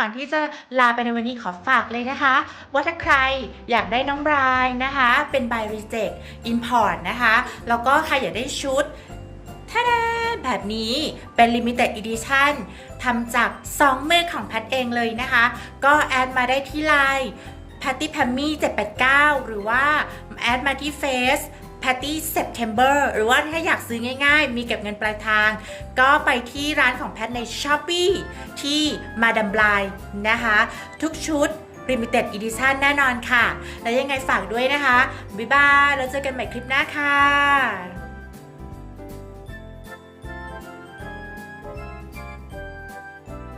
ก่อนที่จะลาไปในวันนี้ขอฝากเลยนะคะ ว่าถ้าใครอยากได้น้องบรายนะคะ เป็น by reject import นะคะ แล้วก็ใครอยากได้ชุดท่าดาแบบนี้เป็น limited edition ทำจาก 2 มือของแพทเองเลยนะคะ ก็แอดมาได้ที่ไลน์ Patty p a m m y 789 หรือว่า แอดมาที่ Face Patty September หรือว่าถ้าอยากซื้อง่ายๆ มีเก็บเงินปลายทาง ก็ไปที่ร้านของแพทใน s h อ p e e ที่มาดัมบลายนะคะ ทุกชุด Limited Edition แน่นอนค่ะ แล้วยังไงฝากด้วยนะคะ บ๊ายบาย แล้วเจอกันใหม่คลิปหน้าค่ะ